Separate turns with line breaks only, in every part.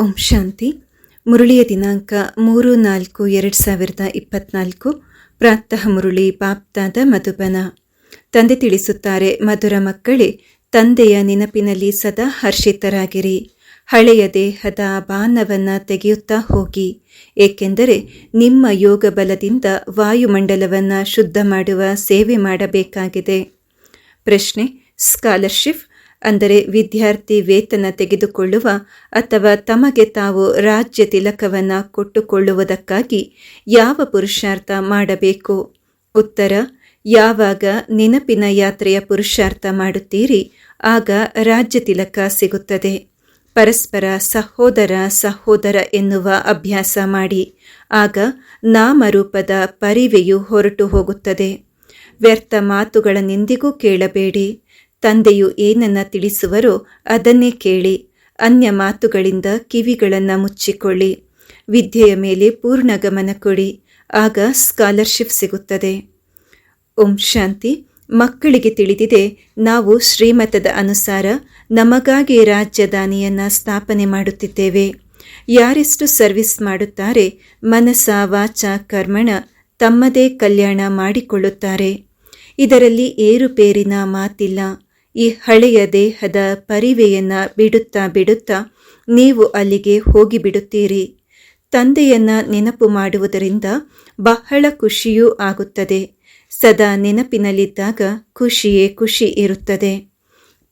ಓಂ ಶಾಂತಿ. ಮುರುಳಿಯ ದಿನಾಂಕ ಮೂರು ನಾಲ್ಕು ಎರಡು ಸಾವಿರದ ಇಪ್ಪತ್ನಾಲ್ಕು. ಪ್ರಾತಃ ಮುರುಳಿ ಬಾಪ್ತಾದ ಮಧುಬನ. ತಂದೆ ತಿಳಿಸುತ್ತಾರೆ, ಮಧುರ ಮಕ್ಕಳೇ, ತಂದೆಯ ನೆನಪಿನಲ್ಲಿ ಸದಾ ಹರ್ಷಿತರಾಗಿರಿ. ಹಳೆಯ ದೇಹದ ಬಾನವನ್ನು ತೆಗೆಯುತ್ತಾ ಹೋಗಿ. ಏಕೆಂದರೆ ನಿಮ್ಮ ಯೋಗ ಬಲದಿಂದ ವಾಯುಮಂಡಲವನ್ನು ಶುದ್ಧ ಮಾಡುವ ಸೇವೆ ಮಾಡಬೇಕಾಗಿದೆ. ಪ್ರಶ್ನೆ, ಸ್ಕಾಲರ್ಶಿಪ್ ಅಂದರೆ ವಿದ್ಯಾರ್ಥಿ ವೇತನ ತೆಗೆದುಕೊಳ್ಳುವ ಅಥವಾ ತಮಗೆ ತಾವು ರಾಜ್ಯ ತಿಲಕವನ್ನು ಕೊಟ್ಟುಕೊಳ್ಳುವುದಕ್ಕಾಗಿ ಯಾವ ಪುರುಷಾರ್ಥ ಮಾಡಬೇಕು? ಉತ್ತರ, ಯಾವಾಗ ನೆನಪಿನ ಯಾತ್ರೆಯ ಪುರುಷಾರ್ಥ ಮಾಡುತ್ತೀರಿ, ಆಗ ರಾಜ್ಯ ತಿಲಕ ಸಿಗುತ್ತದೆ. ಪರಸ್ಪರ ಸಹೋದರ ಸಹೋದರ ಎನ್ನುವ ಅಭ್ಯಾಸ ಮಾಡಿ, ಆಗ ನಾಮರೂಪದ ಪರಿವೆಯು ಹೊರಟು ಹೋಗುತ್ತದೆ. ವ್ಯರ್ಥ ಮಾತುಗಳನ್ನೆಂದಿಗೂ ಕೇಳಬೇಡಿ. ತಂದೆಯು ಏನನ್ನ ತಿಳಿಸುವರೋ ಅದನ್ನೇ ಕೇಳಿ, ಅನ್ಯ ಮಾತುಗಳಿಂದ ಕಿವಿಗಳನ್ನು ಮುಚ್ಚಿಕೊಳ್ಳಿ, ವಿದ್ಯೆಯ ಮೇಲೆ ಪೂರ್ಣ ಗಮನ ಕೊಡಿ, ಆಗ ಸ್ಕಾಲರ್ಶಿಪ್ ಸಿಗುತ್ತದೆ. ಓಂ ಶಾಂತಿ. ಮಕ್ಕಳಿಗೆ ತಿಳಿದಿದೆ, ನಾವು ಶ್ರೀಮತದ ಅನುಸಾರ ನಮಗಾಗಿ ರಾಜಧಾನಿಯನ್ನು ಸ್ಥಾಪನೆ ಮಾಡುತ್ತಿದ್ದೇವೆ. ಯಾರೆಷ್ಟು ಸರ್ವಿಸ್ ಮಾಡುತ್ತಾರೆ, ಮನಸ, ವಾಚ, ಕರ್ಮಣ ತಮ್ಮದೇ ಕಲ್ಯಾಣ ಮಾಡಿಕೊಳ್ಳುತ್ತಾರೆ. ಇದರಲ್ಲಿ ಏರುಪೇರಿನ ಮಾತಿಲ್ಲ. ಈ ಹಳೆಯ ದೇಹದ ಪರಿವೆಯನ್ನು ಬಿಡುತ್ತಾ ಬಿಡುತ್ತಾ ನೀವು ಅಲ್ಲಿಗೆ ಹೋಗಿಬಿಡುತ್ತೀರಿ. ತಂದೆಯನ್ನ ನೆನಪು ಮಾಡುವುದರಿಂದ ಬಹಳ ಖುಷಿಯೂ ಆಗುತ್ತದೆ. ಸದಾ ನೆನಪಿನಲ್ಲಿದ್ದಾಗ ಖುಷಿಯೇ ಖುಷಿ ಇರುತ್ತದೆ.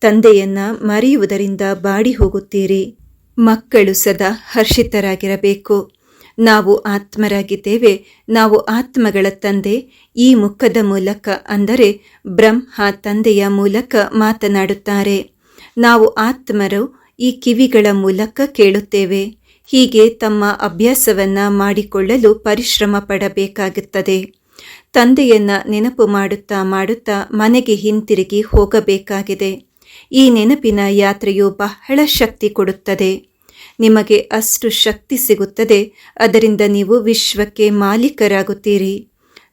ತಂದೆಯನ್ನ ಮರೆಯುವುದರಿಂದ ಬಾಡಿ ಹೋಗುತ್ತೀರಿ. ಮಕ್ಕಳು ಸದಾ ಹರ್ಷಿತರಾಗಿರಬೇಕು. ನಾವು ಆತ್ಮರಾಗಿದ್ದೇವೆ, ನಾವು ಆತ್ಮಗಳ ತಂದೆ. ಈ ಮುಖದ ಮೂಲಕ ಅಂದರೆ ಬ್ರಹ್ಮ ತಂದೆಯ ಮೂಲಕ ಮಾತನಾಡುತ್ತಾರೆ. ನಾವು ಆತ್ಮರು, ಈ ಕಿವಿಗಳ ಮೂಲಕ ಕೇಳುತ್ತೇವೆ. ಹೀಗೆ ತಮ್ಮ ಅಭ್ಯಾಸವನ್ನು ಮಾಡಿಕೊಳ್ಳಲು ಪರಿಶ್ರಮ ಪಡಬೇಕಾಗುತ್ತದೆ. ತಂದೆಯನ್ನ ನೆನಪು ಮಾಡುತ್ತಾ ಮಾಡುತ್ತಾ ಮನೆಗೆ ಹಿಂತಿರುಗಿ ಹೋಗಬೇಕಾಗಿದೆ. ಈ ನೆನಪಿನ ಯಾತ್ರೆಯು ಬಹಳ ಶಕ್ತಿ ಕೊಡುತ್ತದೆ. ನಿಮಗೆ ಅಷ್ಟು ಶಕ್ತಿ ಸಿಗುತ್ತದೆ, ಅದರಿಂದ ನೀವು ವಿಶ್ವಕ್ಕೆ ಮಾಲೀಕರಾಗುತ್ತೀರಿ.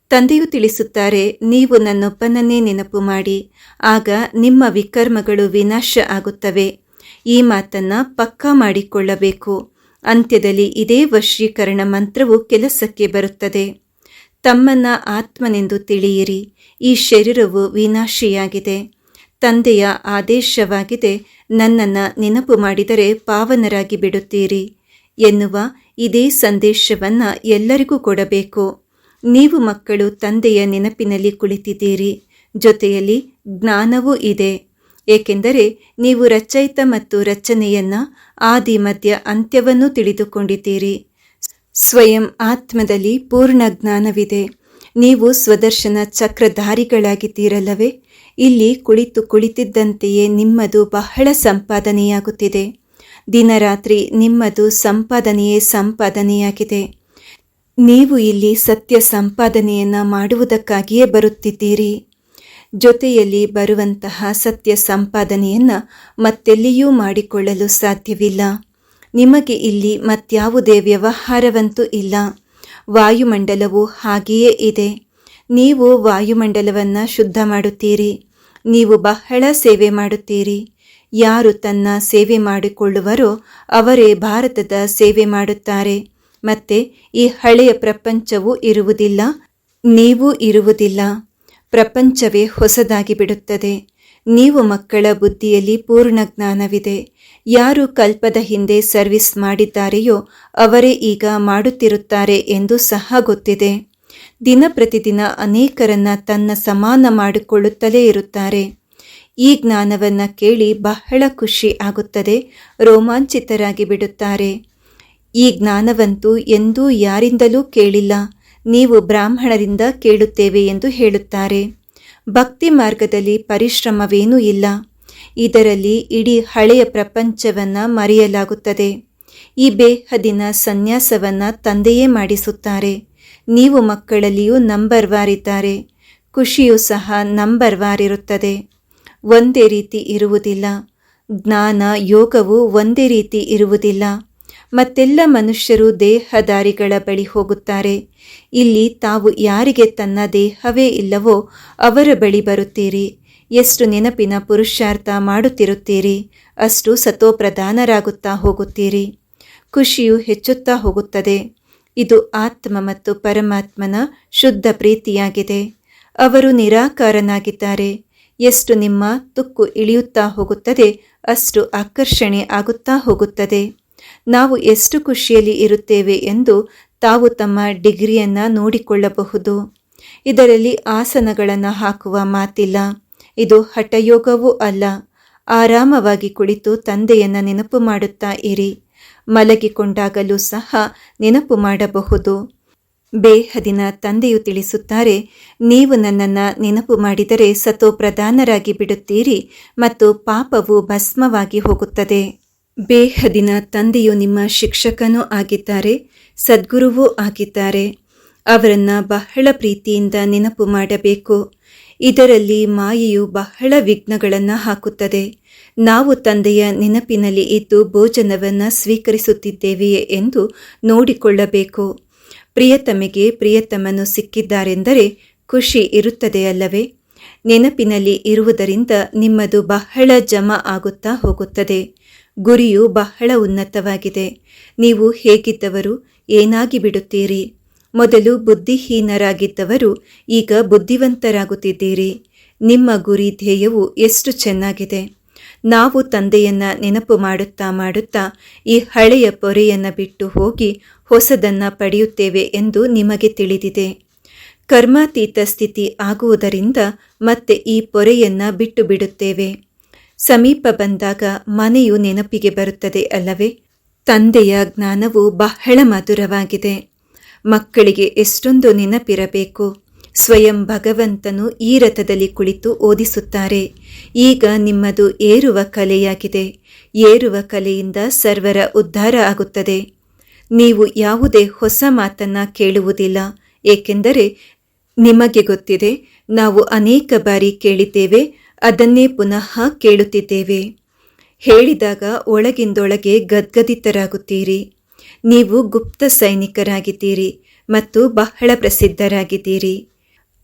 ತಂದೆಯು ತಿಳಿಸುತ್ತಾರೆ, ನೀವು ನನ್ನೊಬ್ಬನನ್ನೇ ನೆನಪು ಮಾಡಿ, ಆಗ ನಿಮ್ಮ ವಿಕರ್ಮಗಳು ವಿನಾಶ ಆಗುತ್ತವೆ. ಈ ಮಾತನ್ನ ಪಕ್ಕಾ ಮಾಡಿಕೊಳ್ಳಬೇಕು. ಅಂತ್ಯದಲ್ಲಿ ಇದೇ ವಶೀಕರಣ ಮಂತ್ರವು ಕೆಲಸಕ್ಕೆ ಬರುತ್ತದೆ. ತಮ್ಮನ್ನ ಆತ್ಮನೆಂದು ತಿಳಿಯಿರಿ, ಈ ಶರೀರವು ವಿನಾಶಿಯಾಗಿದೆ. ತಂದೆಯ ಆದೇಶವಾಗಿದೆ ನನ್ನನ್ನು ನೆನಪು ಮಾಡಿದರೆ ಪಾವನರಾಗಿ ಬಿಡುತ್ತೀರಿ. ಎನ್ನುವ ಇದೇ ಸಂದೇಶವನ್ನು ಎಲ್ಲರಿಗೂ ಕೊಡಬೇಕು. ನೀವು ಮಕ್ಕಳು ತಂದೆಯ ನೆನಪಿನಲ್ಲಿ ಕುಳಿತಿದ್ದೀರಿ. ಜೊತೆಯಲ್ಲಿ ಜ್ಞಾನವೂ ಇದೆ. ಏಕೆಂದರೆ ನೀವು ರಚಯಿತ ಮತ್ತು ರಚನೆಯನ್ನ ಆದಿ, ಮಧ್ಯ, ಅಂತ್ಯವನ್ನು ತಿಳಿದುಕೊಂಡಿದ್ದೀರಿ. ಸ್ವಯಂ ಆತ್ಮದಲ್ಲಿ ಪೂರ್ಣ ಜ್ಞಾನವಿದೆ. ನೀವು ಸ್ವದರ್ಶನ ಚಕ್ರಧಾರಿಗಳಾಗಿದ್ದೀರಲ್ಲವೇ? ಇಲ್ಲಿ ಕುಳಿತು ಕುಳಿತಿದ್ದಂತೆಯೇ ನಿಮ್ಮದು ಬಹಳ ಸಂಪಾದನೆಯಾಗುತ್ತಿದೆ. ದಿನರಾತ್ರಿ ನಿಮ್ಮದು ಸಂಪಾದನೆಯೇ ಸಂಪಾದನೆಯಾಗಿದೆ. ನೀವು ಇಲ್ಲಿ ಸತ್ಯ ಸಂಪಾದನೆಯನ್ನು ಮಾಡುವುದಕ್ಕಾಗಿಯೇ ಬರುತ್ತಿದ್ದೀರಿ. ಜೊತೆಯಲ್ಲಿ ಬರುವಂತಹ ಸತ್ಯ ಸಂಪಾದನೆಯನ್ನು ಮತ್ತೆಲ್ಲಿಯೂ ಮಾಡಿಕೊಳ್ಳಲು ಸಾಧ್ಯವಿಲ್ಲ. ನಿಮಗೆ ಇಲ್ಲಿ ಮತ್ಯಾವುದೇ ವ್ಯವಹಾರವಂತೂ ಇಲ್ಲ. ವಾಯುಮಂಡಲವು ಹಾಗೆಯೇ ಇದೆ. ನೀವು ವಾಯುಮಂಡಲವನ್ನು ಶುದ್ಧ ಮಾಡುತ್ತೀರಿ. ನೀವು ಬಹಳ ಸೇವೆ ಮಾಡುತ್ತೀರಿ. ಯಾರು ತನ್ನ ಸೇವೆ ಮಾಡಿಕೊಳ್ಳುವರೋ ಅವರೇ ಭಾರತದ ಸೇವೆ ಮಾಡುತ್ತಾರೆ. ಮತ್ತೆ ಈ ಹಳೆಯ ಪ್ರಪಂಚವು ಇರುವುದಿಲ್ಲ. ನೀವು ಇರುವುದಿಲ್ಲ. ಪ್ರಪಂಚವೇ ಹೊಸದಾಗಿ ಬಿಡುತ್ತದೆ. ನೀವು ಮಕ್ಕಳ ಬುದ್ಧಿಯಲ್ಲಿ ಪೂರ್ಣ ಜ್ಞಾನವಿದೆ. ಯಾರು ಕಲ್ಪದ ಹಿಂದೆ ಸರ್ವಿಸ್ ಮಾಡಿದ್ದಾರೆಯೋ ಅವರೇ ಈಗ ಮಾಡುತ್ತಿರುತ್ತಾರೆ ಎಂದು ಸಹ ಗೊತ್ತಿದೆ. ದಿನ ಪ್ರತಿದಿನ ಅನೇಕರನ್ನ ತನ್ನ ಸಮಾನ ಮಾಡಿಕೊಳ್ಳುತ್ತಲೇ ಇರುತ್ತಾರೆ. ಈ ಜ್ಞಾನವನ್ನ ಕೇಳಿ ಬಹಳ ಖುಷಿ ಆಗುತ್ತದೆ, ರೋಮಾಂಚಿತರಾಗಿ ಬಿಡುತ್ತಾರೆ. ಈ ಜ್ಞಾನವಂತೂ ಎಂದೂ ಯಾರಿಂದಲೂ ಕೇಳಿಲ್ಲ, ನೀವು ಬ್ರಾಹ್ಮಣರಿಂದ ಕೇಳುತ್ತೇವೆ ಎಂದು ಹೇಳುತ್ತಾರೆ. ಭಕ್ತಿ ಮಾರ್ಗದಲ್ಲಿ ಪರಿಶ್ರಮವೇನೂ ಇಲ್ಲ. ಇದರಲ್ಲಿ ಇಡೀ ಹಳೆಯ ಪ್ರಪಂಚವನ್ನ ಮರೆಯಲಾಗುತ್ತದೆ. ಈ ಬೇಹದಿನ ಸನ್ಯಾಸವನ್ನ ತಂದೆಯೇ ಮಾಡಿಸುತ್ತಾರೆ. ನೀವು ಮಕ್ಕಳಲ್ಲಿಯೂ ನಂಬರ್ ವಾರಿದ್ದಾರೆ ಖುಷಿಯೂ ಸಹ ನಂಬರ್ ವಾರಿರುತ್ತದೆ ಒಂದೇ ರೀತಿ ಇರುವುದಿಲ್ಲ. ಜ್ಞಾನ, ಯೋಗವು ಒಂದೇ ರೀತಿ ಇರುವುದಿಲ್ಲ. ಮತ್ತೆಲ್ಲ ಮನುಷ್ಯರು ದೇಹದಾರಿಗಳ ಬಳಿ ಹೋಗುತ್ತಾರೆ. ಇಲ್ಲಿ ತಾವು ಯಾರಿಗೆ ತನ್ನ ದೇಹವೇ ಇಲ್ಲವೋ ಅವರ ಬಳಿ ಬರುತ್ತೀರಿ. ಎಷ್ಟು ನೆನಪಿನ ಪುರುಷಾರ್ಥ ಮಾಡುತ್ತಿರುತ್ತೀರಿ, ಅಷ್ಟು ಸತೋಪ್ರಧಾನರಾಗುತ್ತಾ ಹೋಗುತ್ತೀರಿ. ಖುಷಿಯು ಹೆಚ್ಚುತ್ತಾ ಹೋಗುತ್ತದೆ. ಇದು ಆತ್ಮ ಮತ್ತು ಪರಮಾತ್ಮನ ಶುದ್ಧ ಪ್ರೀತಿಯಾಗಿದೆ. ಅವರು ನಿರಾಕಾರನಾಗಿದ್ದಾರೆ. ಎಷ್ಟು ನಿಮ್ಮ ತುಕ್ಕು ಇಳಿಯುತ್ತಾ ಹೋಗುತ್ತದೆ, ಅಷ್ಟು ಆಕರ್ಷಣೆ ಆಗುತ್ತಾ ಹೋಗುತ್ತದೆ. ನಾವು ಎಷ್ಟು ಖುಷಿಯಲ್ಲಿ ಇರುತ್ತೇವೆ ಎಂದು ತಾವು ತಮ್ಮ ಡಿಗ್ರಿಯನ್ನು ನೋಡಿಕೊಳ್ಳಬಹುದು. ಇದರಲ್ಲಿ ಆಸನಗಳನ್ನು ಹಾಕುವ ಮಾತಿಲ್ಲ. ಇದು ಹಠಯೋಗವೂ ಅಲ್ಲ. ಆರಾಮವಾಗಿ ಕುಳಿತು ತಂದೆಯನ್ನು ನೆನಪು ಮಾಡುತ್ತಾ ಇರಿ. ಮಲಗಿಕೊಂಡಾಗಲೂ ಸಹ ನೆನಪು ಮಾಡಬಹುದು. ಬೇಹದಿನ ತಂದೆಯು ತಿಳಿಸುತ್ತಾರೆ, ನೀವು ನನ್ನನ್ನು ನೆನಪು ಮಾಡಿದರೆ ಸತೋ ಪ್ರಧಾನರಾಗಿ ಬಿಡುತ್ತೀರಿ ಮತ್ತು ಪಾಪವು ಭಸ್ಮವಾಗಿ ಹೋಗುತ್ತದೆ. ಬೇಹದಿನ ತಂದೆಯು ನಿಮ್ಮ ಶಿಕ್ಷಕನೂ ಆಗಿದ್ದಾರೆ, ಸದ್ಗುರುವೂ ಆಗಿದ್ದಾರೆ. ಅವರನ್ನ ಬಹಳ ಪ್ರೀತಿಯಿಂದ ನೆನಪು ಮಾಡಬೇಕು. ಇದರಲ್ಲಿ ಮಾಯೆಯು ಬಹಳ ವಿಘ್ನಗಳನ್ನು ಹಾಕುತ್ತದೆ. ನಾವು ತಂದೆಯ ನೆನಪಿನಲ್ಲಿ ಇದ್ದು ಭೋಜನವನ್ನು ಸ್ವೀಕರಿಸುತ್ತಿದ್ದೇವೆಯೇ ಎಂದು ನೋಡಿಕೊಳ್ಳಬೇಕು. ಪ್ರಿಯತಮೆಗೆ ಪ್ರಿಯತಮನು ಸಿಕ್ಕಿದ್ದಾರೆಂದರೆ ಖುಷಿ ಇರುತ್ತದೆಯಲ್ಲವೇ ನೆನಪಿನಲ್ಲಿ ಇರುವುದರಿಂದ ನಿಮ್ಮದು ಬಹಳ ಜಮಾ ಆಗುತ್ತಾ ಹೋಗುತ್ತದೆ. ಗುರಿಯು ಬಹಳ ಉನ್ನತವಾಗಿದೆ. ನೀವು ಹೇಗಿದ್ದವರು, ಏನಾಗಿ ಬಿಡುತ್ತೀರಿ? ಮೊದಲು ಬುದ್ಧಿಹೀನರಾಗಿದ್ದವರು ಈಗ ಬುದ್ಧಿವಂತರಾಗುತ್ತಿದ್ದೀರಿ. ನಿಮ್ಮ ಗುರಿ ಧ್ಯೇಯವು ಎಷ್ಟು ಚೆನ್ನಾಗಿದೆ. ನಾವು ತಂದೆಯನ್ನ ನೆನಪು ಮಾಡುತ್ತಾ ಮಾಡುತ್ತಾ ಈ ಹಳೆಯ ಪೊರೆಯನ್ನು ಬಿಟ್ಟು ಹೋಗಿ ಹೊಸದನ್ನ ಪಡೆಯುತ್ತೇವೆ ಎಂದು ನಿಮಗೆ ತಿಳಿದಿದೆ. ಕರ್ಮಾತೀತ ಸ್ಥಿತಿ ಆಗುವುದರಿಂದ ಮತ್ತೆ ಈ ಪೊರೆಯನ್ನ ಬಿಟ್ಟು ಬಿಡುತ್ತೇವೆ. ಸಮೀಪ ಬಂದಾಗ ಮನೆಯು ನೆನಪಿಗೆ ಬರುತ್ತದೆ ಅಲ್ಲವೇ? ತಂದೆಯ ಜ್ಞಾನವು ಬಹಳ ಮಧುರವಾಗಿದೆ. ಮಕ್ಕಳಿಗೆ ಎಷ್ಟೊಂದು ನೆನಪಿರಬೇಕು. ಸ್ವಯಂ ಭಗವಂತನು ಈ ರಥದಲ್ಲಿ ಕುಳಿತು ಓದಿಸುತ್ತಾರೆ. ಈಗ ನಿಮ್ಮದು ಏರುವ ಕಲೆಯಾಗಿದೆ. ಏರುವ ಕಲೆಯಿಂದ ಸರ್ವರ ಉದ್ಧಾರ ಆಗುತ್ತದೆ. ನೀವು ಯಾವುದೇ ಹೊಸ ಮಾತನ್ನ ಕೇಳುವುದಿಲ್ಲ. ಏಕೆಂದರೆ ನಿಮಗೆ ಗೊತ್ತಿದೆ, ನಾವು ಅನೇಕ ಬಾರಿ ಕೇಳಿದ್ದೇವೆ, ಅದನ್ನೇ ಪುನಃ ಕೇಳುತ್ತಿದ್ದೇವೆ. ಹೇಳಿದಾಗ ಒಳಗಿಂದೊಳಗೆ ಗದ್ಗದಿತರಾಗುತ್ತೀರಿ. ನೀವು ಗುಪ್ತ ಸೈನಿಕರಾಗಿದ್ದೀರಿ ಮತ್ತು ಬಹಳ ಪ್ರಸಿದ್ಧರಾಗಿದ್ದೀರಿ.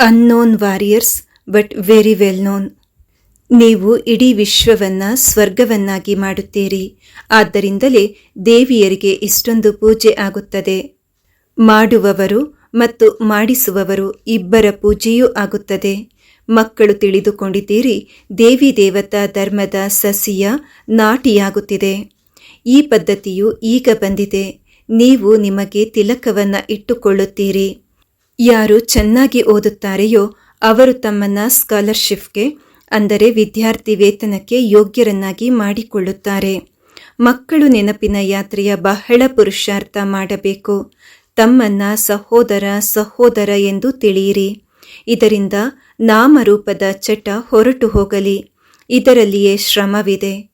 Unknown warriors but very well known ನೀವು ಇಡೀ ವಿಶ್ವವನ್ನ ಸ್ವರ್ಗವನ್ನಾಗಿ ಮಾಡುತ್ತೀರಿ. ಆದ್ದರಿಂದಲೇ ದೇವಿಯರಿಗೆ ಇಷ್ಟೊಂದು ಪೂಜೆ ಆಗುತ್ತದೆ. ಮಾಡುವವರು ಮತ್ತು ಮಾಡಿಸುವವರು ಇಬ್ಬರ ಪೂಜೆಯೂ ಆಗುತ್ತದೆ. ಮಕ್ಕಳು ತಿಳಿದುಕೊಂಡಿದ್ದೀರಿ, ದೇವಿ ದೇವತಾ ಧರ್ಮದ ಸಸಿಯ ನಾಟಿಯಾಗುತ್ತಿದೆ. ಈ ಪದ್ಧತಿಯು ಈಗ ಬಂದಿದೆ. ನೀವು ನಿಮಗೆ ತಿಲಕವನ್ನು ಇಟ್ಟುಕೊಳ್ಳುತ್ತೀರಿ. ಯಾರು ಚೆನ್ನಾಗಿ ಓದುತ್ತಾರೆಯೋ ಅವರು ತಮ್ಮನ್ನ ಸ್ಕಾಲರ್ಶಿಪ್ಗೆ, ಅಂದರೆ ವಿದ್ಯಾರ್ಥಿ ವೇತನಕ್ಕೆ ಯೋಗ್ಯರನ್ನಾಗಿ ಮಾಡಿಕೊಳ್ಳುತ್ತಾರೆ. ಮಕ್ಕಳು ನೆನಪಿನ ಯಾತ್ರೆಯ ಬಹಳ ಪುರುಷಾರ್ಥ ಮಾಡಬೇಕು. ತಮ್ಮನ್ನ ಸಹೋದರ ಸಹೋದರ ಎಂದು ತಿಳಿಯಿರಿ. ಇದರಿಂದ ನಾಮರೂಪದ ಚಟ ಹೊರಟು ಹೋಗಲಿ. ಇದರಲ್ಲಿಯೇ ಶ್ರಮವಿದೆ.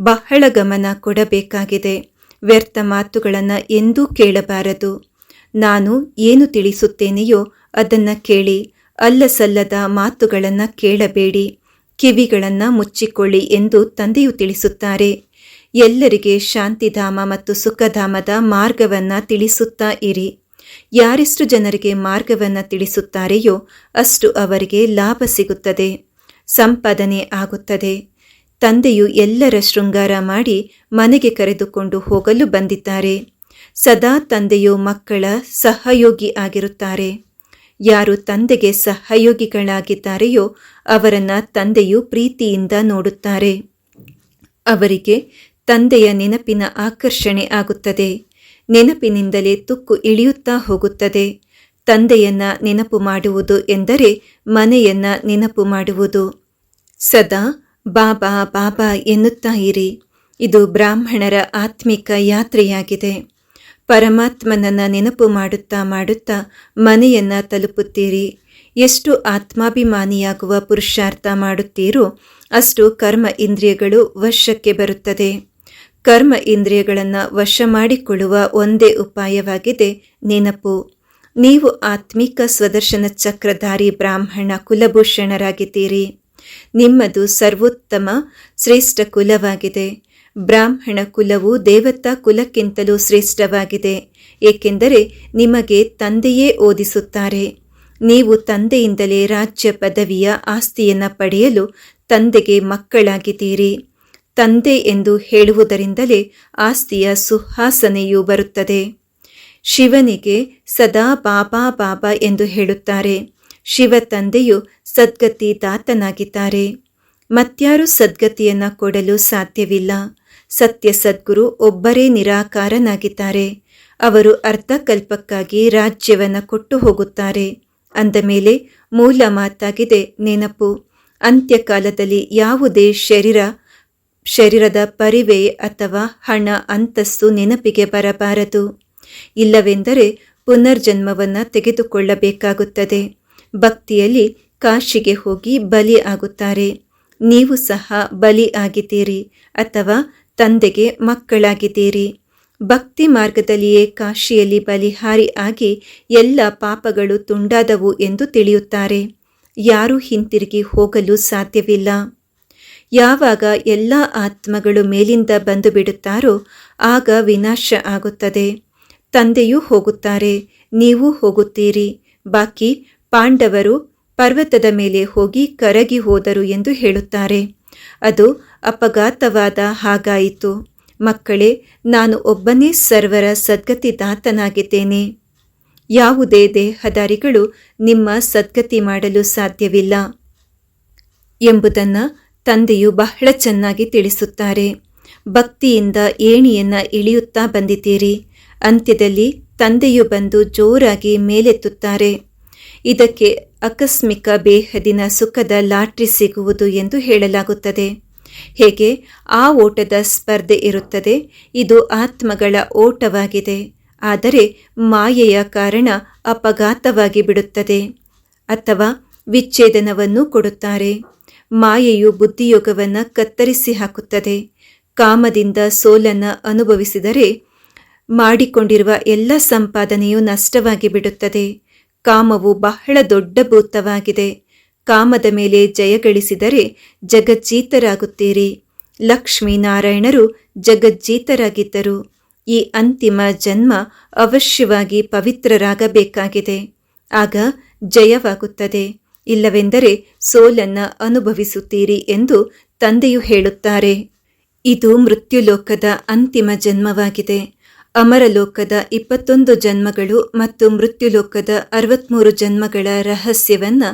ಬಹಳ ಗಮನ ಕೊಡಬೇಕಾಗಿದೆ. ವ್ಯರ್ಥ ಮಾತುಗಳನ್ನು ಎಂದೂ ಕೇಳಬಾರದು. ನಾನು ಏನು ತಿಳಿಸುತ್ತೇನೆಯೋ ಅದನ್ನು ಕೇಳಿ, ಅಲ್ಲಸಲ್ಲದ ಮಾತುಗಳನ್ನು ಕೇಳಬೇಡಿ, ಕಿವಿಗಳನ್ನು ಮುಚ್ಚಿಕೊಳ್ಳಿ ಎಂದು ತಂದೆಯು ತಿಳಿಸುತ್ತಾರೆ. ಎಲ್ಲರಿಗೆ ಶಾಂತಿಧಾಮ ಮತ್ತು ಸುಖಧಾಮದ ಮಾರ್ಗವನ್ನು ತಿಳಿಸುತ್ತಾ ಇರಿ. ಯಾರೆಷ್ಟು ಜನರಿಗೆ ಮಾರ್ಗವನ್ನು ತಿಳಿಸುತ್ತಾರೆಯೋ ಅಷ್ಟು ಅವರಿಗೆ ಲಾಭ ಸಿಗುತ್ತದೆ, ಸಂಪಾದನೆ ಆಗುತ್ತದೆ. ತಂದೆಯು ಎಲ್ಲರ ಶೃಂಗಾರ ಮಾಡಿ ಮನೆಗೆ ಕರೆದುಕೊಂಡು ಹೋಗಲು ಬಂದಿದ್ದಾರೆ. ಸದಾ ತಂದೆಯು ಮಕ್ಕಳ ಸಹಯೋಗಿ ಆಗಿರುತ್ತಾರೆ. ಯಾರು ತಂದೆಗೆ ಸಹಯೋಗಿಗಳಾಗಿದ್ದಾರೆಯೋ ಅವರನ್ನು ತಂದೆಯು ಪ್ರೀತಿಯಿಂದ ನೋಡುತ್ತಾರೆ. ಅವರಿಗೆ ತಂದೆಯ ನೆನಪಿನ ಆಕರ್ಷಣೆ ಆಗುತ್ತದೆ. ನೆನಪಿನಿಂದಲೇ ತುಕ್ಕು ಇಳಿಯುತ್ತಾ ಹೋಗುತ್ತದೆ. ತಂದೆಯನ್ನ ನೆನಪು ಮಾಡುವುದು ಎಂದರೆ ಮನೆಯನ್ನ ನೆನಪು ಮಾಡುವುದು. ಸದಾ ಬಾಬಾ ಬಾಬಾ ಎನ್ನುತ್ತಾ ಇರಿ. ಇದು ಬ್ರಾಹ್ಮಣರ ಆತ್ಮಿಕ ಯಾತ್ರೆಯಾಗಿದೆ. ಪರಮಾತ್ಮನನ್ನ ನೆನಪು ಮಾಡುತ್ತಾ ಮಾಡುತ್ತಾ ಮನೆಯನ್ನ ತಲುಪುತ್ತೀರಿ. ಎಷ್ಟು ಆತ್ಮಾಭಿಮಾನಿಯಾಗುವ ಪುರುಷಾರ್ಥ ಮಾಡುತ್ತೀರೋ ಅಷ್ಟು ಕರ್ಮ ಇಂದ್ರಿಯಗಳು ವಶಕ್ಕೆ ಬರುತ್ತದೆ. ಕರ್ಮ ಇಂದ್ರಿಯಗಳನ್ನು ವಶ ಮಾಡಿಕೊಳ್ಳುವ ಒಂದೇ ಉಪಾಯವಾಗಿದೆ ನೆನಪು. ನೀವು ಆತ್ಮಿಕ ಸ್ವದರ್ಶನ ಚಕ್ರಧಾರಿ ಬ್ರಾಹ್ಮಣ ಕುಲಭೂಷಣರಾಗಿದ್ದೀರಿ. ನಿಮ್ಮದು ಸರ್ವೋತ್ತಮ, ಶ್ರೇಷ್ಠ ಕುಲವಾಗಿದೆ. ಬ್ರಾಹ್ಮಣ ಕುಲವು ದೇವತಾ ಕುಲಕ್ಕಿಂತಲೂ ಶ್ರೇಷ್ಠವಾಗಿದೆ, ಏಕೆಂದರೆ ನಿಮಗೆ ತಂದೆಯೇ ಓದಿಸುತ್ತಾರೆ. ನೀವು ತಂದೆಯಿಂದಲೇ ರಾಜ್ಯ ಪದವಿಯ ಆಸ್ತಿಯನ್ನು ಪಡೆಯಲು ತಂದೆಗೆ ಮಕ್ಕಳಾಗಿದ್ದೀರಿ. ತಂದೆ ಎಂದು ಹೇಳುವುದರಿಂದಲೇ ಆಸ್ತಿಯ ಸುಹಾಸನೆಯು ಬರುತ್ತದೆ. ಶಿವನಿಗೆ ಸದಾ ಬಾಬಾ ಬಾಬಾ ಎಂದು ಹೇಳುತ್ತಾರೆ. ಶಿವ ತಂದೆಯು ಸದ್ಗತಿ ದಾತನಾಗಿದ್ದಾರೆ ಮತ್ಯಾರು ಸದ್ಗತಿಯನ್ನು ಕೊಡಲು ಸಾಧ್ಯವಿಲ್ಲ. ಸತ್ಯ ಸದ್ಗುರು ಒಬ್ಬರೇ ನಿರಾಕಾರನಾಗಿದ್ದಾರೆ. ಅವರು ಅರ್ಧಕಲ್ಪಕ್ಕಾಗಿ ರಾಜ್ಯವನ್ನು ಕೊಟ್ಟು ಹೋಗುತ್ತಾರೆ. ಅಂದ ಮೇಲೆ ಮೂಲ ಮಾತಾಗಿದೆ ನೆನಪು. ಅಂತ್ಯಕಾಲದಲ್ಲಿ ಯಾವುದೇ ಶರೀರ, ಶರೀರದ ಪರಿವೆ ಅಥವಾ ಹಣ, ಅಂತಸ್ತು ನೆನಪಿಗೆ ಬರಬಾರದು. ಇಲ್ಲವೆಂದರೆ ಪುನರ್ಜನ್ಮವನ್ನು ತೆಗೆದುಕೊಳ್ಳಬೇಕಾಗುತ್ತದೆ. ಭಕ್ತಿಯಲ್ಲಿ ಕಾಶಿಗೆ ಹೋಗಿ ಬಲಿ ಆಗುತ್ತಾರೆ. ನೀವು ಸಹ ಬಲಿ ಆಗಿದ್ದೀರಿ ಅಥವಾ ತಂದೆಗೆ ಮಕ್ಕಳಾಗಿದ್ದೀರಿ. ಭಕ್ತಿ ಮಾರ್ಗದಲ್ಲಿಯೇ ಕಾಶಿಯಲ್ಲಿ ಬಲಿಹಾರಿ ಆಗಿ ಎಲ್ಲ ಪಾಪಗಳು ತುಂಡಾದವು ಎಂದು ತಿಳಿಯುತ್ತಾರೆ. ಯಾರೂ ಹಿಂತಿರುಗಿ ಹೋಗಲು ಸಾಧ್ಯವಿಲ್ಲ. ಯಾವಾಗ ಎಲ್ಲ ಆತ್ಮಗಳು ಮೇಲಿಂದ ಬಂದು ಬಿಡುತ್ತಾರೋ ಆಗ ವಿನಾಶ ಆಗುತ್ತದೆ. ತಂದೆಯೂ ಹೋಗುತ್ತಾರೆ, ನೀವು ಹೋಗುತ್ತೀರಿ. ಬಾಕಿ ಪಾಂಡವರು ಪರ್ವತದ ಮೇಲೆ ಹೋಗಿ ಕರಗಿ ಹೋದರು ಎಂದು ಹೇಳುತ್ತಾರೆ. ಅದು ಅಪಘಾತವಾದ ಹಾಗಾಯಿತು. ಮಕ್ಕಳೇ, ನಾನು ಒಬ್ಬನೇ ಸರ್ವರ ಸದ್ಗತಿದಾತನಾಗಿದ್ದೇನೆ. ಯಾವುದೇ ದೇಹದಾರಿಗಳು ನಿಮ್ಮ ಸದ್ಗತಿ ಮಾಡಲು ಸಾಧ್ಯವಿಲ್ಲ ಎಂಬುದನ್ನು ತಂದೆಯು ಬಹಳ ಚೆನ್ನಾಗಿ ತಿಳಿಸುತ್ತಾರೆ. ಭಕ್ತಿಯಿಂದ ಏಣಿಯನ್ನ ಇಳಿಯುತ್ತಾ ಬಂದಿದ್ದೀರಿ. ಅಂತ್ಯದಲ್ಲಿ ತಂದೆಯು ಬಂದು ಜೋರಾಗಿ ಮೇಲೆತ್ತುತ್ತಾರೆ. ಇದಕ್ಕೆ ಆಕಸ್ಮಿಕ ಬೇಹದಿನ ಸುಖದ ಲಾಟ್ರಿ ಸಿಗುವುದು ಎಂದು ಹೇಳಲಾಗುತ್ತದೆ. ಹೇಗೆ ಆ ಓಟದ ಸ್ಪರ್ಧೆ ಇರುತ್ತದೆ? ಇದು ಆತ್ಮಗಳ ಓಟವಾಗಿದೆ. ಆದರೆ ಮಾಯೆಯ ಕಾರಣ ಅಪಘಾತವಾಗಿ ಬಿಡುತ್ತದೆ. ಅಥವಾ ವಿಚ್ಛೇದನವನ್ನು ಕೊಡುತ್ತಾರೆ. ಮಾಯೆಯು ಬುದ್ಧಿಯೋಗವನ್ನು ಕತ್ತರಿಸಿ ಹಾಕುತ್ತದೆ. ಕಾಮದಿಂದ ಸೋಲನ್ನು ಅನುಭವಿಸಿದರೆ ಮಾಡಿಕೊಂಡಿರುವ ಎಲ್ಲ ಸಂಪಾದನೆಯು ನಷ್ಟವಾಗಿ ಬಿಡುತ್ತದೆ. ಕಾಮವು ಬಹಳ ದೊಡ್ಡ ಭೂತವಾಗಿದೆ. ಕಾಮದ ಮೇಲೆ ಜಯಗಳಿಸಿದರೆ ಜಗಜ್ಜೀತರಾಗುತ್ತೀರಿ. ಲಕ್ಷ್ಮೀನಾರಾಯಣರು ಜಗಜ್ಜೀತರಾಗಿದ್ದರು. ಈ ಅಂತಿಮ ಜನ್ಮ ಅವಶ್ಯವಾಗಿ ಪವಿತ್ರರಾಗಬೇಕಾಗಿದೆ. ಆಗ ಜಯವಾಗುತ್ತದೆ. ಇಲ್ಲವೆಂದರೆ ಸೋಲನ್ನ ಅನುಭವಿಸುತ್ತೀರಿ ಎಂದು ತಂದೆಯು ಹೇಳುತ್ತಾರೆ. ಇದು ಮೃತ್ಯುಲೋಕದ ಅಂತಿಮ ಜನ್ಮವಾಗಿದೆ. ಅಮರಲೋಕದ ಇಪ್ಪತ್ತೊಂದು ಜನ್ಮಗಳು ಮತ್ತು ಮೃತ್ಯುಲೋಕದ ಅರವತ್ಮೂರು ಜನ್ಮಗಳ ರಹಸ್ಯವನ್ನ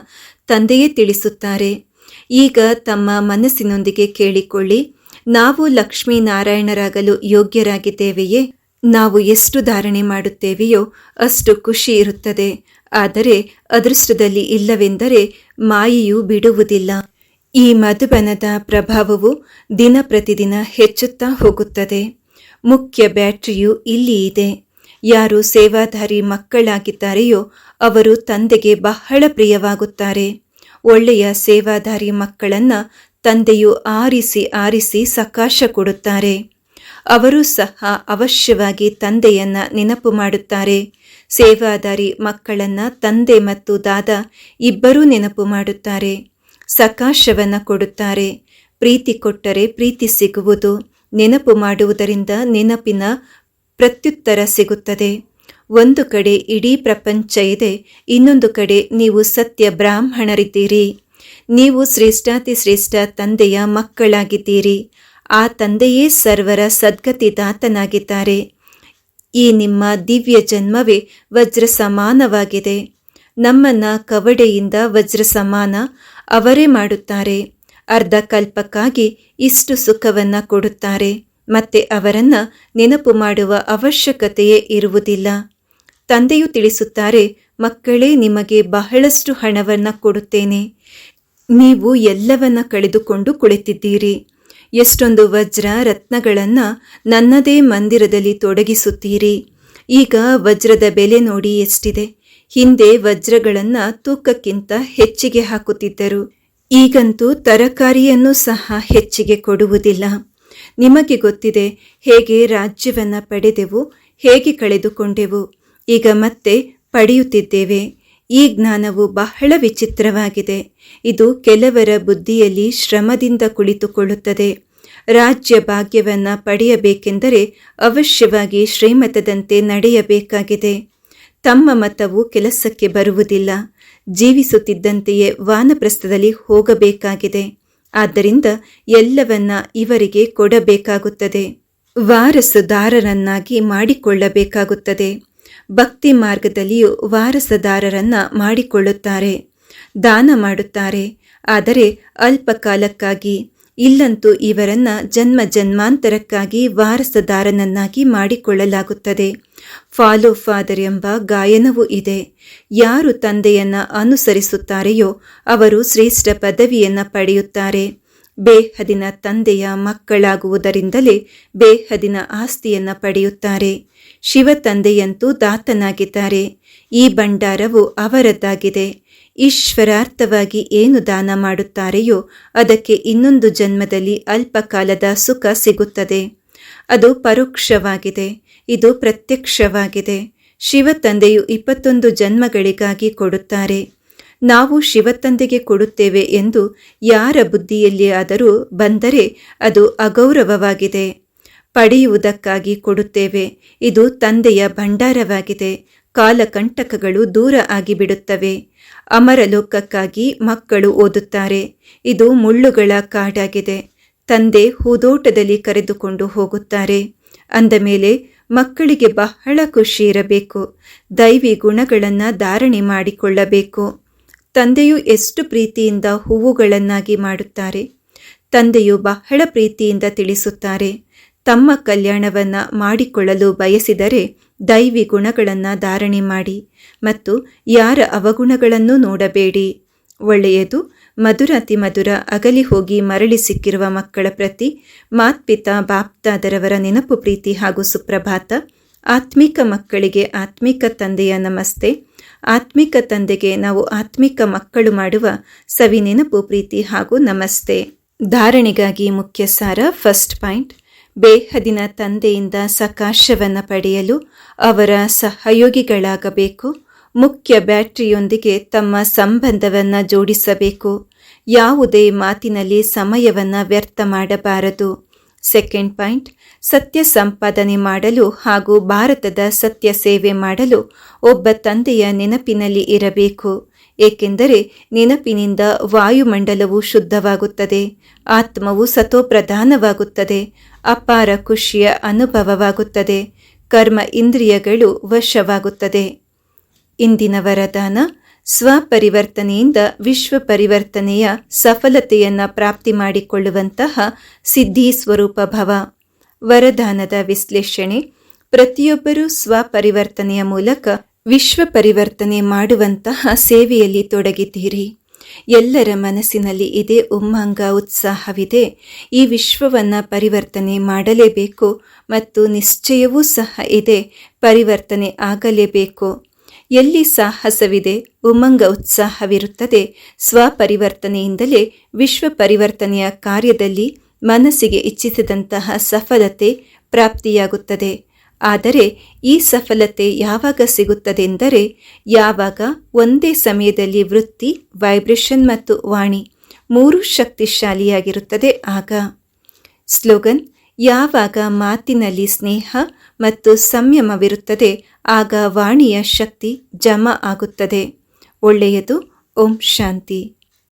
ತಂದೆಯೇ ತಿಳಿಸುತ್ತಾರೆ. ಈಗ ತಮ್ಮ ಮನಸ್ಸಿನೊಂದಿಗೆ ಕೇಳಿಕೊಳ್ಳಿ. ನಾವು ಲಕ್ಷ್ಮೀನಾರಾಯಣರಾಗಲು ಯೋಗ್ಯರಾಗಿದ್ದೇವೆಯೇ? ನಾವು ಎಷ್ಟು ಧಾರಣೆ ಮಾಡುತ್ತೇವೆಯೋ ಅಷ್ಟು ಖುಷಿ ಇರುತ್ತದೆ. ಆದರೆ ಅದೃಷ್ಟದಲ್ಲಿ ಇಲ್ಲವೆಂದರೆ ಮಾಯೆಯು ಬಿಡುವುದಿಲ್ಲ. ಈ ಮಧುಬನದ ಪ್ರಭಾವವು ದಿನ ಪ್ರತಿದಿನ ಹೆಚ್ಚುತ್ತಾ ಹೋಗುತ್ತದೆ. ಮುಖ್ಯ ಬ್ಯಾಟ್ರಿಯು ಇಲ್ಲಿ ಇದೆ. ಯಾರು ಸೇವಾಧಾರಿ ಮಕ್ಕಳಾಗಿದ್ದಾರೆಯೋ ಅವರು ತಂದೆಗೆ ಬಹಳ ಪ್ರಿಯವಾಗುತ್ತಾರೆ. ಒಳ್ಳೆಯ ಸೇವಾಧಾರಿ ಮಕ್ಕಳನ್ನ ತಂದೆಯು ಆರಿಸಿ ಆರಿಸಿ ಸಕಾಶ ಕೊಡುತ್ತಾರೆ. ಅವರು ಸಹ ಅವಶ್ಯವಾಗಿ ತಂದೆಯನ್ನ ನೆನಪು ಮಾಡುತ್ತಾರೆ. ಸೇವಾದಾರಿ ಮಕ್ಕಳನ್ನ ತಂದೆ ಮತ್ತು ದಾದ ಇಬ್ಬರೂ ನೆನಪು ಮಾಡುತ್ತಾರೆ. ಸಕಾಶವನ್ನು ಕೊಡುತ್ತಾರೆ. ಪ್ರೀತಿ ಕೊಟ್ಟರೆ ಪ್ರೀತಿ ಸಿಗುವುದು. ನೆನಪು ಮಾಡುವುದರಿಂದ ನೆನಪಿನ ಪ್ರತ್ಯುತ್ತರ ಸಿಗುತ್ತದೆ. ಒಂದು ಕಡೆ ಇಡೀ ಪ್ರಪಂಚ ಇದೆ, ಇನ್ನೊಂದು ಕಡೆ ನೀವು ಸತ್ಯ ಬ್ರಾಹ್ಮಣರಿದ್ದೀರಿ. ನೀವು ಶ್ರೇಷ್ಠಾತಿ ಶ್ರೇಷ್ಠ ತಂದೆಯ ಮಕ್ಕಳಾಗಿದ್ದೀರಿ. ಆ ತಂದೆಯೇ ಸರ್ವರ ಸದ್ಗತಿದಾತನಾಗಿದ್ದಾರೆ. ಈ ನಿಮ್ಮ ದಿವ್ಯ ಜನ್ಮವೇ ವಜ್ರ ಸಮಾನವಾಗಿದೆ ನಮ್ಮನ್ನ ಕವಡೆಯಿಂದ ವಜ್ರ ಸಮಾನ ಅವರೇ ಮಾಡುತ್ತಾರೆ. ಅರ್ಧ ಕಲ್ಪಕ್ಕಾಗಿ ಇಷ್ಟು ಸುಖವನ್ನು ಕೊಡುತ್ತಾರೆ. ಮತ್ತೆ ಅವರನ್ನ ನೆನಪು ಮಾಡುವ ಅವಶ್ಯಕತೆಯೇ ಇರುವುದಿಲ್ಲ. ತಂದೆಯು ತಿಳಿಸುತ್ತಾರೆ, ಮಕ್ಕಳೇ, ನಿಮಗೆ ಬಹಳಷ್ಟು ಹಣವನ್ನು ಕೊಡುತ್ತೇನೆ. ನೀವು ಎಲ್ಲವನ್ನ ಕಳೆದುಕೊಂಡು ಕುಳಿತಿದ್ದೀರಿ. ಎಷ್ಟೊಂದು ವಜ್ರ ರತ್ನಗಳನ್ನು ನನ್ನದೇ ಮಂದಿರದಲ್ಲಿ ತೊಡಗಿಸುತ್ತೀರಿ. ಈಗ ವಜ್ರದ ಬೆಲೆ ನೋಡಿ ಎಷ್ಟಿದೆ. ಹಿಂದೆ ವಜ್ರಗಳನ್ನು ತೂಕಕ್ಕಿಂತ ಹೆಚ್ಚಿಗೆ ಹಾಕುತ್ತಿದ್ದರು. ಈಗಂತೂ ತರಕಾರಿಯನ್ನು ಸಹ ಹೆಚ್ಚಿಗೆ ಕೊಡುವುದಿಲ್ಲ. ನಿಮಗೆ ಗೊತ್ತಿದೆ ಹೇಗೆ ರಾಜ್ಯವನ್ನು ಪಡೆದೆವು, ಹೇಗೆ ಕಳೆದುಕೊಂಡೆವು. ಈಗ ಮತ್ತೆ ಪಡೆಯುತ್ತಿದ್ದೇವೆ. ಈ ಜ್ಞಾನವು ಬಹಳ ವಿಚಿತ್ರವಾಗಿದೆ. ಇದು ಕೆಲವರ ಬುದ್ಧಿಯಲ್ಲಿ ಶ್ರಮದಿಂದ ಕುಳಿತುಕೊಳ್ಳುತ್ತದೆ. ರಾಜ್ಯ ಭಾಗ್ಯವನ್ನು ಪಡೆಯಬೇಕೆಂದರೆ ಅವಶ್ಯವಾಗಿ ಶ್ರೀಮತದಂತೆ ನಡೆಯಬೇಕಾಗಿದೆ. ತಮ್ಮ ಮತವು ಕೆಲಸಕ್ಕೆ ಬರುವುದಿಲ್ಲ. ಜೀವಿಸುತ್ತಿದ್ದಂತೆಯೇ ವಾನಪ್ರಸ್ಥದಲ್ಲಿ ಹೋಗಬೇಕಾಗಿದೆ. ಆದ್ದರಿಂದ ಎಲ್ಲವನ್ನ ಇವರಿಗೆ ಕೊಡಬೇಕಾಗುತ್ತದೆ. ವಾರಸುದಾರರನ್ನಾಗಿ ಮಾಡಿಕೊಳ್ಳಬೇಕಾಗುತ್ತದೆ. ಭಕ್ತಿ ಮಾರ್ಗದಲ್ಲಿಯೂ ವಾರಸದಾರರನ್ನ ಮಾಡಿಕೊಳ್ಳುತ್ತಾರೆ. ದಾನ ಮಾಡುತ್ತಾರೆ. ಆದರೆ ಅಲ್ಪ ಕಾಲಕ್ಕಾಗಿ ಇಲ್ಲಂತೂ ಇವರನ್ನ ಜನ್ಮ ಜನ್ಮಾಂತರಕ್ಕಾಗಿ ವಾರಸದಾರನನ್ನಾಗಿ ಮಾಡಿಕೊಳ್ಳಲಾಗುತ್ತದೆ. ಫಾಲೋ ಫಾದರ್ ಎಂಬ ಗಾಯನವೂ ಇದೆ. ಯಾರು ತಂದೆಯನ್ನ ಅನುಸರಿಸುತ್ತಾರೆಯೋ ಅವರು ಶ್ರೇಷ್ಠ ಪದವಿಯನ್ನ ಪಡೆಯುತ್ತಾರೆ. ಬೇಹದಿನ ತಂದೆಯ ಮಕ್ಕಳಾಗುವುದರಿಂದಲೇ ಬೇಹದಿನ ಆಸ್ತಿಯನ್ನ ಪಡೆಯುತ್ತಾರೆ. ಶಿವ ತಂದೆಯಂತೂ ದಾತನಾಗಿದ್ದಾರೆ. ಈ ಭಂಡಾರವು ಅವರದ್ದಾಗಿದೆ. ಈಶ್ವರಾರ್ಥವಾಗಿ ಏನು ದಾನ ಮಾಡುತ್ತಾರೆಯೋ ಅದಕ್ಕೆ ಇನ್ನೊಂದು ಜನ್ಮದಲ್ಲಿ ಅಲ್ಪಕಾಲದ ಸುಖ ಸಿಗುತ್ತದೆ. ಅದು ಪರೋಕ್ಷವಾಗಿದೆ. ಇದು ಪ್ರತ್ಯಕ್ಷವಾಗಿದೆ. ಶಿವ ತಂದೆಯು ಇಪ್ಪತ್ತೊಂದು ಜನ್ಮಗಳಿಗಾಗಿ ಕೊಡುತ್ತಾರೆ. ನಾವು ಶಿವತಂದೆಗೆ ಕೊಡುತ್ತೇವೆ ಎಂದು ಯಾರ ಬುದ್ಧಿಯಲ್ಲಿ ಆದರೂ ಬಂದರೆ ಅದು ಅಗೌರವವಾಗಿದೆ. ಪಡೆಯುವುದಕ್ಕಾಗಿ ಕೊಡುತ್ತೇವೆ. ಇದು ತಂದೆಯ ಭಂಡಾರವಾಗಿದೆ. ಕಾಲಕಂಟಕಗಳು ದೂರ ಆಗಿಬಿಡುತ್ತವೆ. ಅಮರಲೋಕಕ್ಕಾಗಿ ಮಕ್ಕಳು ಓದುತ್ತಾರೆ. ಇದು ಮುಳ್ಳುಗಳ ಕಾಡಾಗಿದೆ. ತಂದೆ ಹೂದೋಟದಲ್ಲಿ ಕರೆದುಕೊಂಡು ಹೋಗುತ್ತಾರೆ. ಅಂದ ಮೇಲೆ ಮಕ್ಕಳಿಗೆ ಬಹಳ ಖುಷಿ ಇರಬೇಕು. ದೈವಿ ಗುಣಗಳನ್ನು ಧಾರಣೆ ಮಾಡಿಕೊಳ್ಳಬೇಕು. ತಂದೆಯು ಎಷ್ಟು ಪ್ರೀತಿಯಿಂದ ಹೂವುಗಳನ್ನಾಗಿ ಮಾಡುತ್ತಾರೆ. ತಂದೆಯು ಬಹಳ ಪ್ರೀತಿಯಿಂದ ತಿಳಿಸುತ್ತಾರೆ. ತಮ್ಮ ಕಲ್ಯಾಣವನ್ನು ಮಾಡಿಕೊಳ್ಳಲು ಬಯಸಿದರೆ ದೈವಿ ಗುಣಗಳನ್ನು ಧಾರಣೆ ಮಾಡಿ ಮತ್ತು ಯಾರ ಅವಗುಣಗಳನ್ನು ನೋಡಬೇಡಿ. ಒಳ್ಳೆಯದು ಮಧುರ ಅತಿ ಮಧುರ ಅಗಲಿ ಹೋಗಿ ಮರಳಿ ಸಿಕ್ಕಿರುವ ಮಕ್ಕಳ ಪ್ರತಿ ಮಾತ್ಪಿತ, ಬಾಪ್ತಾದರವರ ನೆನಪು ಪ್ರೀತಿ ಹಾಗೂ ಸುಪ್ರಭಾತ. ಆತ್ಮಿಕ ಮಕ್ಕಳಿಗೆ ಆತ್ಮಿಕ ತಂದೆಯ ನಮಸ್ತೆ. ಆತ್ಮಿಕ ತಂದೆಗೆ ನಾವು ಆತ್ಮಿಕ ಮಕ್ಕಳು ಮಾಡುವ ಸವಿ ನೆನಪು ಪ್ರೀತಿ ಹಾಗೂ ನಮಸ್ತೆ. ಧಾರಣೆಗಾಗಿ ಮುಖ್ಯ ಸಾರ ಫಸ್ಟ್ ಪಾಯಿಂಟ್. ಬೇಹದಿನ ತಂದೆಯಿಂದ ಸಕಾಶವನ್ನು ಪಡೆಯಲು ಅವರ ಸಹಯೋಗಿಗಳಾಗಬೇಕು. ಮುಖ್ಯ ಬ್ಯಾಟರಿಯೊಂದಿಗೆ ತಮ್ಮ ಸಂಬಂಧವನ್ನು ಜೋಡಿಸಬೇಕು. ಯಾವುದೇ ಮಾತಿನಲ್ಲಿ ಸಮಯವನ್ನು ವ್ಯರ್ಥ ಮಾಡಬಾರದು. ಸೆಕೆಂಡ್ ಪಾಯಿಂಟ್, ಸತ್ಯ ಸಂಪಾದನೆ ಮಾಡಲು ಹಾಗೂ ಭಾರತದ ಸತ್ಯ ಸೇವೆ ಮಾಡಲು ಒಬ್ಬ ತಂದೆಯ ನೆನಪಿನಲ್ಲಿ ಇರಬೇಕು. ಏಕೆಂದರೆ ನೆನಪಿನಿಂದ ವಾಯುಮಂಡಲವು ಶುದ್ಧವಾಗುತ್ತದೆ, ಆತ್ಮವು ಸತೋಪ್ರಧಾನವಾಗುತ್ತದೆ ಅಪಾರ ಖುಷಿಯ ಅನುಭವವಾಗುತ್ತದೆ. ಕರ್ಮ ಇಂದ್ರಿಯಗಳು ವಶವಾಗುತ್ತದೆ. ಇಂದಿನ ವರದಾನ ಸ್ವಪರಿವರ್ತನೆಯಿಂದ ವಿಶ್ವ ಪರಿವರ್ತನೆಯ ಸಫಲತೆಯನ್ನು ಪ್ರಾಪ್ತಿ ಮಾಡಿಕೊಳ್ಳುವಂತಹ ಸಿದ್ಧಿ ಸ್ವರೂಪ ಭವ. ವರದಾನದ ವಿಶ್ಲೇಷಣೆ ಪ್ರತಿಯೊಬ್ಬರೂ ಸ್ವಪರಿವರ್ತನೆಯ ಮೂಲಕ ವಿಶ್ವ ಪರಿವರ್ತನೆ ಮಾಡುವಂತಹ ಸೇವೆಯಲ್ಲಿ ತೊಡಗಿದ್ದೀರಿ. ಎಲ್ಲರ ಮನಸ್ಸಿನಲ್ಲಿ ಇದೇ ಉಮ್ಮಂಗ ಉತ್ಸಾಹವಿದೆ. ಈ ವಿಶ್ವವನ್ನು ಪರಿವರ್ತನೆ ಮಾಡಲೇಬೇಕು ಮತ್ತು ನಿಶ್ಚಯವೂ ಸಹ ಇದೆ, ಪರಿವರ್ತನೆ ಆಗಲೇಬೇಕು. ಎಲ್ಲಿ ಸಾಹಸವಿದೆ, ಉಮ್ಮಂಗ ಉತ್ಸಾಹವಿರುತ್ತದೆ. ಸ್ವಪರಿವರ್ತನೆಯಿಂದಲೇ ವಿಶ್ವ ಪರಿವರ್ತನೆಯ ಕಾರ್ಯದಲ್ಲಿ ಮನಸ್ಸಿಗೆ ಇಚ್ಛಿಸಿದಂತಹ ಸಫಲತೆ ಪ್ರಾಪ್ತಿಯಾಗುತ್ತದೆ. ಆದರೆ ಈ ಸಫಲತೆ ಯಾವಾಗ ಸಿಗುತ್ತದೆಂದರೆ ಯಾವಾಗ ಒಂದೇ ಸಮಯದಲ್ಲಿ ವೃತ್ತಿ ವೈಬ್ರೇಷನ್ ಮತ್ತು ವಾಣಿ ಮೂರು ಶಕ್ತಿಶಾಲಿಯಾಗಿರುತ್ತದೆ ಆಗ. ಸ್ಲೋಗನ್, ಯಾವಾಗ ಮಾತಿನಲ್ಲಿ ಸ್ನೇಹ ಮತ್ತು ಸಂಯಮವಿರುತ್ತದೆ, ಆಗ ವಾಣಿಯ ಶಕ್ತಿ ಜಮ ಆಗುತ್ತದೆ. ಒಳ್ಳೆಯದು, ಓಂ ಶಾಂತಿ.